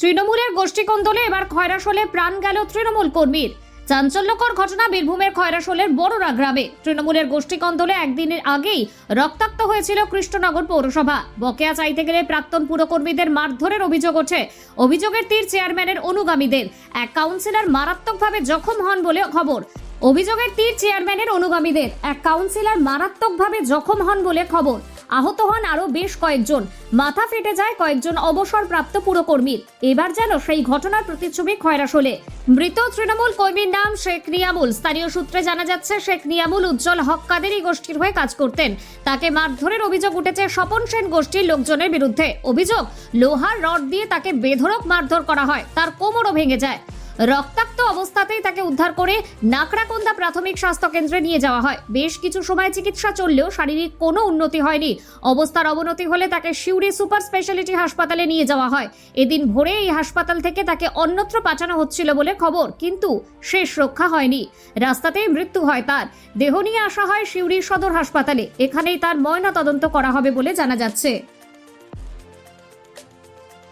তৃণমূলের গোষ্ঠীকন্দলে এবার খয়রাসোলে প্রাণ গেল তৃণমূল কর্মীর। চাঞ্চল্যকর ঘটনা বীরভূমের খয়রাসোলের বড়রা গ্রামে। তৃণমূলের গোষ্ঠীকন্দলে একদিনের আগেই রক্তাক্ত হয়েছিল কৃষ্ণনগর পৌরসভা। বকেয়া চাইতে গেলে প্রাক্তন পুরকর্মীদের মারধরের অভিযোগ ওঠে। অভিযোগের তীর চেয়ারম্যানের অনুগামীদের। এক কাউন্সিলর মারাত্মকভাবে জখম হন বলে খবর। অভিযোগের তীর চেয়ারম্যানের অনুগামীদের। এক কাউন্সিলর মারাত্মকভাবে জখম হন বলে খবর। আহত হন আরও বেশ কয়েকজন। মাথা ফেটে যায় কয়েকজন অবসরপ্রাপ্ত পুরকর্মীর এবার যেন সেই ঘটনার প্রতিচ্ছবি খয়রাসোলে মৃত তৃণমূল কর্মীর নাম শেখ নিয়ামুল। স্থানীয় সূত্রে জানা যাচ্ছে, শেখ নিয়ামুল উজ্জ্বল হক কাদেরই গোষ্ঠীর হয়ে কাজ করতেন। তাকে মারধরের অভিযোগ উঠেছে স্বপন সেন গোষ্ঠীর লোকজনের বিরুদ্ধে। অভিযোগ, লোহার রড দিয়ে তাকে বেধড়ক মারধর করা হয়। তার কোমরও ভেঙে যায়। রক্তাক্ত অবস্থাতেই তাকে উদ্ধার করে নাকড়াকন্দা প্রাথমিক স্বাস্থ্য কেন্দ্রে নিয়ে যাওয়া হয়। বেশ কিছু সময় চিকিৎসা চললেও শারীরিক কোনো উন্নতি হয়নি। অবস্থার অবনতি হলে তাকে সিউড়ি সুপার স্পেশালিটি হাসপাতালে নিয়ে যাওয়া হয়। এদিন ভোরে এই হাসপাতাল থেকে তাকে অন্যত্র পাঠানো হচ্ছিল বলে খবর, কিন্তু শেষ রক্ষা হয়নি। রাস্তাতেই মৃত্যু হয় তার। দেহ নিয়ে আসা হয় সিউড়ি সদর হাসপাতালে। এখানেই তার ময়না তদন্ত করা হবে বলে জানা যাচ্ছে।